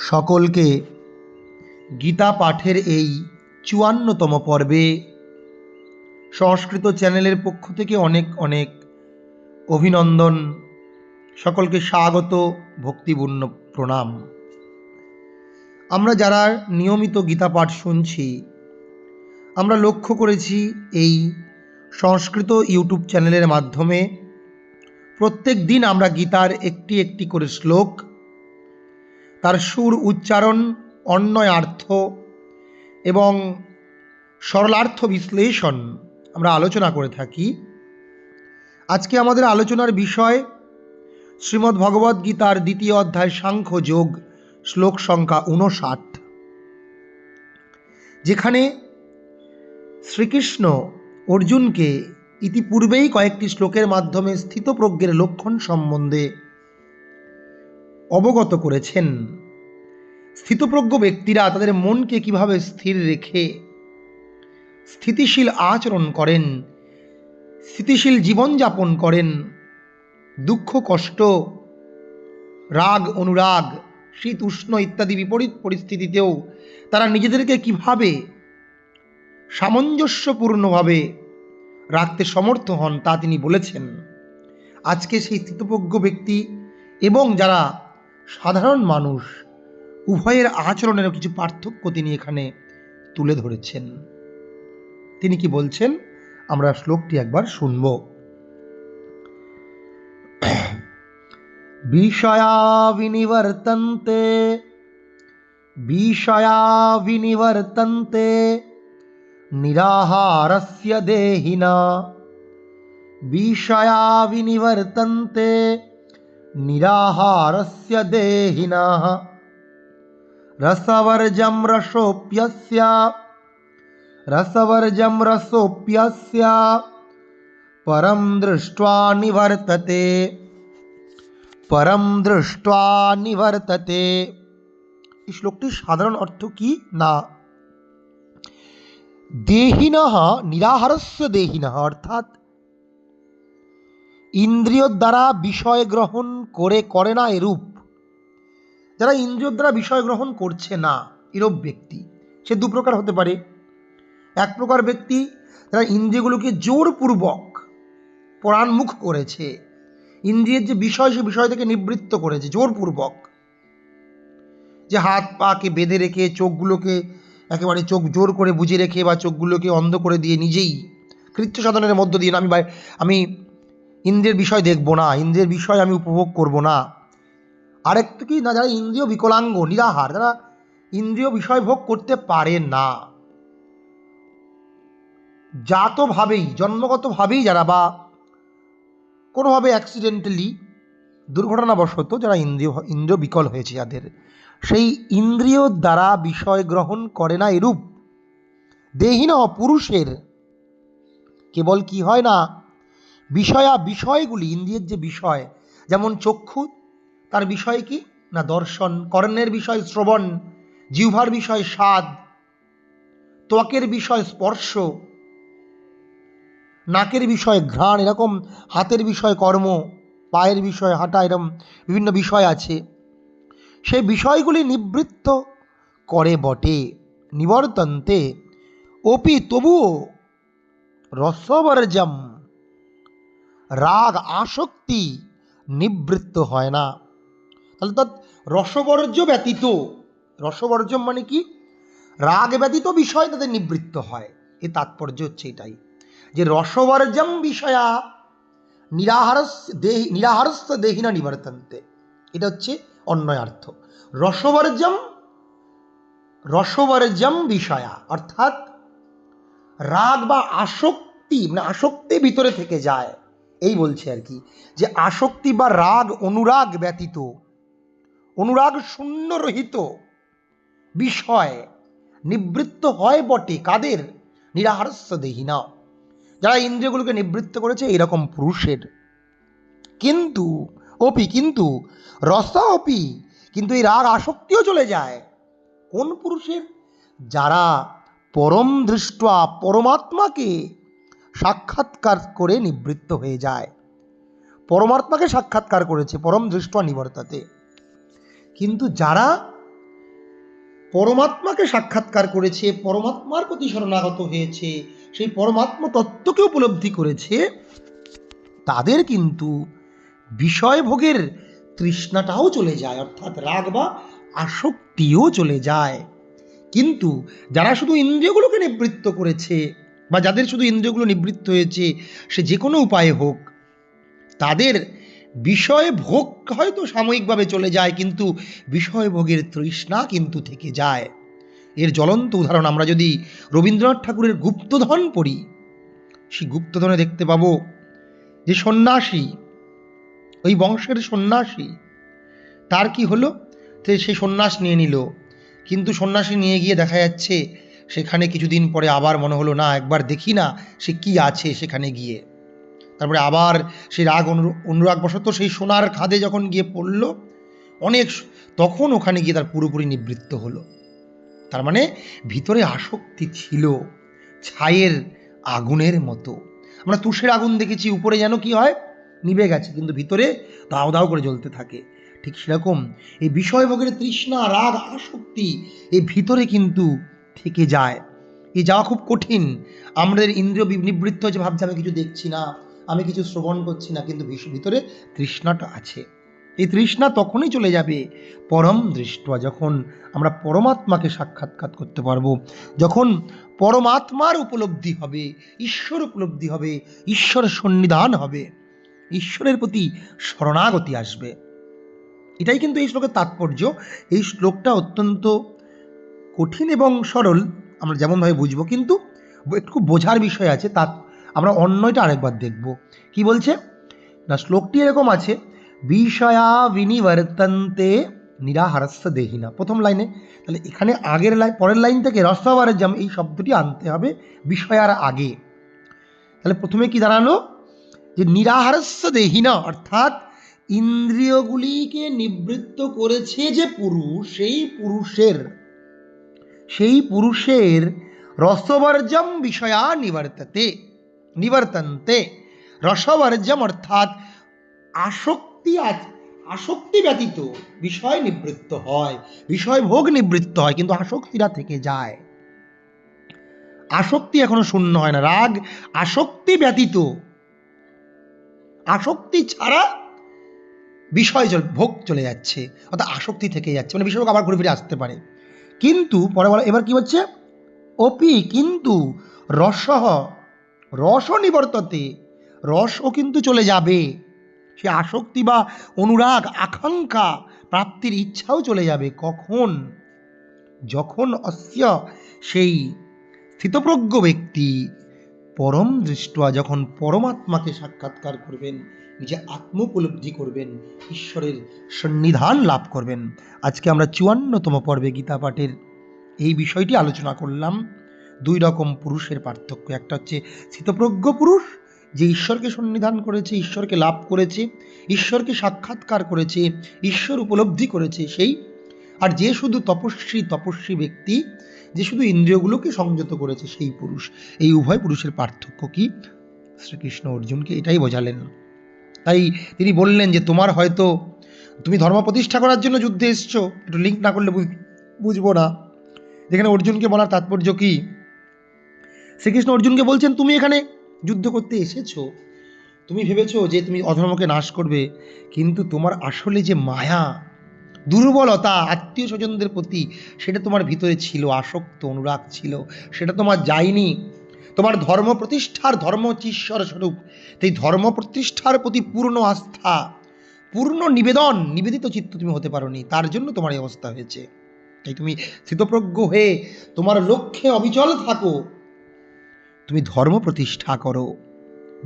সকলকে গীতা পাঠের এই চুয়ান্নতম পর্বে সংস্কৃত চ্যানেলের পক্ষ থেকে অনেক অনেক অভিনন্দন। সকলকে স্বাগত, ভক্তিপূর্ণ প্রণাম। আমরা যারা নিয়মিত গীতা পাঠ শুনছি, আমরা লক্ষ্য করেছি এই সংস্কৃত ইউটিউব চ্যানেলের মাধ্যমে প্রত্যেক দিন আমরা গীতার একটি একটি করে শ্লোক তার সুর উচ্চারণ, অন্বয়ার্থ এবং সরলার্থ বিশ্লেষণ আমরা আলোচনা করে থাকি। আজকে আমাদের আলোচনার বিষয় শ্রীমদ্ ভগবদ্ গীতার দ্বিতীয় অধ্যায় সাংখ্য যোগ, শ্লোক সংখ্যা উনষাট যেখানে শ্রীকৃষ্ণ অর্জুনকে ইতিপূর্বেই কয়েকটি শ্লোকের মাধ্যমে স্থিতপ্রজ্ঞের লক্ষণ সম্বন্ধে অবগত করেছেন। স্থিতপ্রজ্ঞ ব্যক্তিরা তাদের মনকে কীভাবে স্থির রেখে স্থিতিশীল আচরণ করেন, স্থিতিশীল জীবনযাপন করেন, দুঃখ, কষ্ট, রাগ, অনুরাগ, শীত, উষ্ণ ইত্যাদি বিপরীত পরিস্থিতিতেও তারা নিজেদেরকে কীভাবে সামঞ্জস্যপূর্ণভাবে রাখতে সমর্থ হন তা তিনি বলেছেন। আজকে সেই স্থিতপ্রজ্ঞ ব্যক্তি এবং যারা সাধারণ মানুষ উভয়ের আচরণের কিছু পার্থক্য তিনি এখানে তুলে ধরেছেন। তিনি কি বলছেন? আমরা শ্লোকটি একবার শুনব। বিষয়া বিনিবর্তন্তে বিষয়া বিনিবর্তন্তে, নিরাহারস্য দেহিনা, বিষয়া বিনিবর্তন্তে निराहारस्य देहिनः। रसवर्जं रसोऽप्यस्य। रसवर्जं रसोऽप्यस्य। परं दृष्ट्वा निवर्तते। परम दृष्ट्वा निवर्तते। श्लोकটি साधारण अर्थ কি ना। देहिनः, निराहारस्य देहिनः অর্থাৎ ইন্দ্রিয় দ্বারা বিষয় গ্রহণ করে করে না এরূপ। যারা ইন্দ্রিয় দ্বারা বিষয় গ্রহণ করছে না, এরূপ ব্যক্তি, সে দু প্রকার হতে পারে। এক প্রকার ব্যক্তি যারা ইন্দ্রিয়গুলোকে জোরপূর্বক পরাণমুখ করেছে, ইন্দ্রিয়ের যে বিষয়, সে বিষয় থেকে নিবৃত্ত করেছে, জোরপূর্বক। যে হাত, পাকে বেঁধে রেখে, চোখগুলোকে একেবারে চোখ জোর করে বুঝে রেখে বা চোখগুলোকে অন্ধ করে দিয়ে নিজেই কৃত্য সাধনের মধ্য দিয়ে আমি আমি ইন্দ্রিয়ের বিষয় দেখব না ইন্দ্রিয়ের বিষয় আমি উপভোগ করব না। আরেকটু কি না যারা ইন্দ্রিয় বিকলাঙ্গ, নিরাহার, যারা ইন্দ্রিয় বিষয় ভোগ করতে পারে না। জাতভাবেই, জন্মগতভাবেই যারা বা কোনোভাবে অ্যাক্সিডেন্টালি দুর্ঘটনাবশত যারা ইন্দ্রিয় ইন্দ্রিয় বিকল হয়েছে যাদের, সেই ইন্দ্রিয় দ্বারা বিষয় গ্রহণ করে না এরূপ। দেহীন পুরুষের। কেবল কি হয় না বিষয়া বিষয়গুলি, ইন্দ্রিয়ের যে বিষয়, যেমন চক্ষু, তার বিষয় কি? না, দর্শন, কর্ণের বিষয় শ্রবণ, জিহ্বার বিষয় স্বাদ, ত্বকের বিষয় স্পর্শ, নাকের বিষয় ঘ্রাণ, এরকম হাতের বিষয় কর্ম, পায়ের বিষয় হাঁটা এরকম বিভিন্ন বিষয় আছে। সেই বিষয়গুলি নিবৃত্ত করে বটে, নিবর্তন্তে, অপি তবুও রসবর্জম রাগ, আসক্তি নিবৃত্ত হয় না। তাহলে তৎ রসবর্জ্য ব্যতীত রসবর্জম মানে কি? রাগ ব্যতীত বিষয় তাদের নিবৃত্ত হয়। এ তাৎপর্য হচ্ছে এটাই। যে রসবর্জম বিষয়া নিরাহারস দেহি, নিরাহারস্য দেহিনা নিবর্তন্তে। এটা হচ্ছে অন্যয়ার্থ রসবর্জম রসবর্জম বিষয়া, অর্থাৎ রাগ বা আসক্তি মানে আসক্তি ভিতরে থেকে যায়। এই বলছে আর কি, যে আসক্তি বা রাগ অনুরাগ ব্যতীত, অনুরাগ শূন্য রহিত বিষয় নিবৃত্ত হয় বটে কাদের? নিরাহারস্য দেহি না। যারা ইন্দ্রিয়গুলোকে নিবৃত্ত করেছে এরকম পুরুষের। কিন্তু, অপি কিন্তু, রসা অপি, কিন্তু এই রাগ আসক্তিও চলে যায়। কোন পুরুষের? যারা পরম দৃষ্টা পরমাত্মাকে সাক্ষাৎকার করে নিবৃত্ত হয়ে যায়। পরমাত্মাকে সাক্ষাৎকার করেছে পরম দৃষ্ট নিবর্তাতে। কিন্তু যারা পরমাত্মাকে সাক্ষাৎকার করেছে, পরমাত্মার প্রতি শরণাগত হয়েছে, সেই পরমাত্ম তত্ত্বকে উপলব্ধি করেছে, তাদের কিন্তু বিষয় ভোগের তৃষ্ণাটাও চলে যায়, অর্থাৎ রাগ বা আসক্তিও চলে যায়। কিন্তু যারা শুধু ইন্দ্রিয়গুলোকে নিবৃত্ত করেছে বা যাদের শুধু ইন্দ্রিয়গুলো নিবৃত্ত হয়েছে, সে যে কোনো উপায়ে হোক, তাদের বিষয় ভোগ হয়তো সাময়িকভাবে চলে যায়, কিন্তু বিষয় ভোগের তৃষ্ণা কিন্তু থেকে যায়। এর জ্বলন্ত উদাহরণ আমরা যদি রবীন্দ্রনাথ ঠাকুরের গুপ্তধন পড়ি, সেই গুপ্তধনে দেখতে পাবো যে সন্ন্যাসী, ওই বংশের সন্ন্যাসী, তার কি হলো? সে সন্ন্যাস নিয়ে নিল। কিন্তু সন্ন্যাসী নিয়ে গিয়ে দেখা যাচ্ছে সেখানে কিছুদিন পরে আবার মনে হলো, না, একবার দেখি না সে কি আছে সেখানে গিয়ে। তারপরে আবার সেই রাগ অনু- অনুরাগবশত সেই সোনার খাদে যখন গিয়ে পড়ল, অনেক তখন ওখানে গিয়ে তার পুরোপুরি নিবৃত্ত হলো। তার মানে ভিতরে আসক্তি ছিল ছায়ের আগুনের মতো। আমরা তুষের আগুন দেখেছি, উপরে যেন কি হয়, নিভে গেছে, কিন্তু ভিতরে দাও দাও করে জ্বলতে থাকে। ঠিক সেরকম এই বিষয়ভোগের তৃষ্ণা, রাগ, আসক্তি, এই ভিতরে কিন্তু থেকে যায়। এই যাওয়া খুব কঠিন। আমাদের ইন্দ্রিয় নিবৃত্ত হচ্ছে ভাবছে আমি কিছু দেখছি না, আমি কিছু শ্রবণ করছি না, কিন্তু ভিতরে তৃষ্ণাটা আছে। এই তৃষ্ণা তখনই চলে যাবে। পরম দৃষ্টা, যখন আমরা পরমাত্মাকে সাক্ষাৎকার করতে পারব, যখন পরমাত্মার উপলব্ধি হবে, ঈশ্বর উপলব্ধি হবে, ঈশ্বর সন্নিধান হবে, ঈশ্বরের প্রতি শরণাগতি আসবে। এটাই কিন্তু এই শ্লোকের তাৎপর্য। এই শ্লোকটা অত্যন্ত কঠিন এবং সরল, আমরা যেমনভাবে বুঝব, কিন্তু একটু বোঝার বিষয় আছে, তা আমরা অন্যটা আরেকবার দেখব। কি বলছে? না, শ্লোকটি এরকম আছে, বিষয়া বিনিবর্তন্তে নিরাহারস্য দেহিনা। প্রথম লাইনে। তাহলে এখানে আগের লাইন পরের লাইন থেকে রসবারের জাম এই শব্দটি আনতে হবে বিষয়ার আগে। তাহলে প্রথমে কি দাঁড়াল? যে নিরাহারস্য দেহিনা, অর্থাৎ ইন্দ্রিয়গুলিকে নিবৃত্ত করেছে যে পুরুষ, সেই পুরুষের সেই পুরুষের রসবর্জম বিষয়া নিবর্ততে, নিবর্তন্তে। রসবর্জম অর্থাৎ আসক্তি আসক্তি ব্যতীত বিষয় নিবৃত্ত হয়, বিষয় ভোগ নিবৃত্ত হয়, কিন্তু আসক্তিরা থেকে যায়। আসক্তি এখনও শূন্য হয় না, রাগ আসক্তি ব্যতীত। আসক্তি ছাড়া বিষয় ভোগ চলে যাচ্ছে, অর্থাৎ আসক্তি থেকে যাচ্ছে মানে বিষয় আবার ঘুরে ফিরে আসতে পারে। কিন্তু, পরে বলা, এবার কি হচ্ছে? অপি কিন্তু রসহ, রস নিবর্ততে, রসও কিন্তু চলে যাবে। সে আসক্তি বা অনুরাগ, আকাঙ্ক্ষা, প্রাপ্তির ইচ্ছাও চলে যাবে। কখন? যখন অস্য সেই স্থিতপ্রজ্ঞ ব্যক্তি পরম দৃষ্টা যখন পরমাত্মাকে সাক্ষাৎকার করবেন, নিজে আত্ম উপলব্ধি করবেন, ঈশ্বরের সন্নিধান লাভ করবেন। আজকে আমরা চুয়ান্নতম পর্বে গীতা পাঠের এই বিষয়টি আলোচনা করলাম। দুই রকম পুরুষের পার্থক্য, একটা হচ্ছে স্থিতপ্রজ্ঞ পুরুষ, যে ঈশ্বরকে সন্নিধান করেছে, ঈশ্বরকে লাভ করেছে, ঈশ্বরকে সাক্ষাৎকার করেছে, ঈশ্বর উপলব্ধি করেছে সেই, আর যে শুধু তপস্বী তপস্বী ব্যক্তি যে শুধু ইন্দ্রিয়গুলোকে সংযত করেছে সেই পুরুষ, এই উভয় পুরুষের পার্থক্য কি? শ্রীকৃষ্ণ অর্জুনকে এটাই বোঝালেন। তাই তিনি বললেন যে, তোমার হয়তো তুমি ধর্ম প্রতিষ্ঠা করার জন্য যুদ্ধে এসছো, একটু লিঙ্ক না করলে বুঝ- বুঝব না। যেখানে অর্জুনকে বলার তাৎপর্য কি? শ্রীকৃষ্ণ অর্জুনকে বলছেন, তুমি এখানে যুদ্ধ করতে এসেছ। তুমি ভেবেছো যে তুমি অধর্মকে নাশ করবে, কিন্তু তোমার আসলে যে মায়া দুর্বলতা আত্মীয় স্বজনদের প্রতি সেটা তোমার ভিতরে ছিল, আসক্ত, অনুরাগ ছিল, সেটা তোমার যায়নি। তোমার ধর্ম প্রতিষ্ঠার ধর্ম হচ্ছে ঈশ্বর স্বরূপ। সেই ধর্ম প্রতিষ্ঠার প্রতি পূর্ণ আস্থা, পূর্ণ নিবেদন, নিবেদিত চিত্ত তুমি হতে পারোনি। তার জন্য তোমার এই অবস্থা হয়েছে। তাই তুমি স্থিতপ্রজ্ঞ হয়ে তোমার লক্ষ্যে অবিচল থাকো। তুমি ধর্ম প্রতিষ্ঠা করো।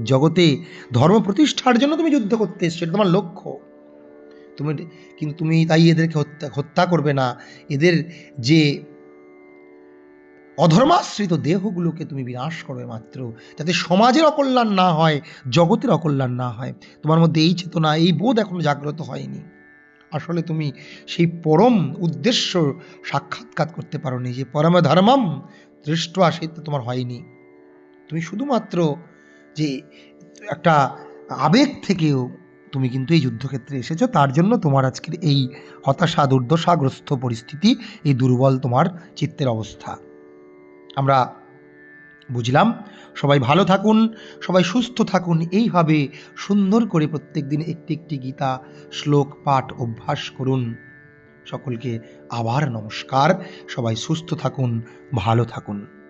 জগতে ধর্ম প্রতিষ্ঠার জন্য তুমি যুদ্ধ করতে এসছো তোমার লক্ষ্য। তুমি কিন্তু তুমি তাই এদেরকে হত্যা হত্যা করবে না। এদের যে অধর্মাশ্রিত দেহগুলোকে তুমি বিনাশ করবে মাত্র, যাতে সমাজের অকল্যাণ না হয়, জগতের অকল্যাণ না হয়। তোমার মধ্যে এই চেতনা, এই বোধ এখনও জাগ্রত হয়নি। আসলে তুমি সেই পরম উদ্দেশ্য সাক্ষাৎকার করতে পারোনি যে পরম ধর্মম দৃষ্ট সেটা তোমার হয়নি। তুমি শুধুমাত্র যে একটা আবেগ থেকেও তুমি কিন্তু এই যুদ্ধক্ষেত্রে এসেছ, তার জন্য তোমার আজকের এই হতাশা, দুর্দশাগ্রস্ত পরিস্থিতি, এই দুর্বল তোমার চিত্তের অবস্থা। আমরা বুঝলাম, সবাই ভালো থাকুন, সবাই সুস্থ থাকুন, এইভাবে সুন্দর করে প্রত্যেক দিন একটি একটি গীতা, শ্লোক, পাঠ অভ্যাস করুন। সকলকে আবার নমস্কার, সবাই সুস্থ থাকুন, ভালো থাকুন।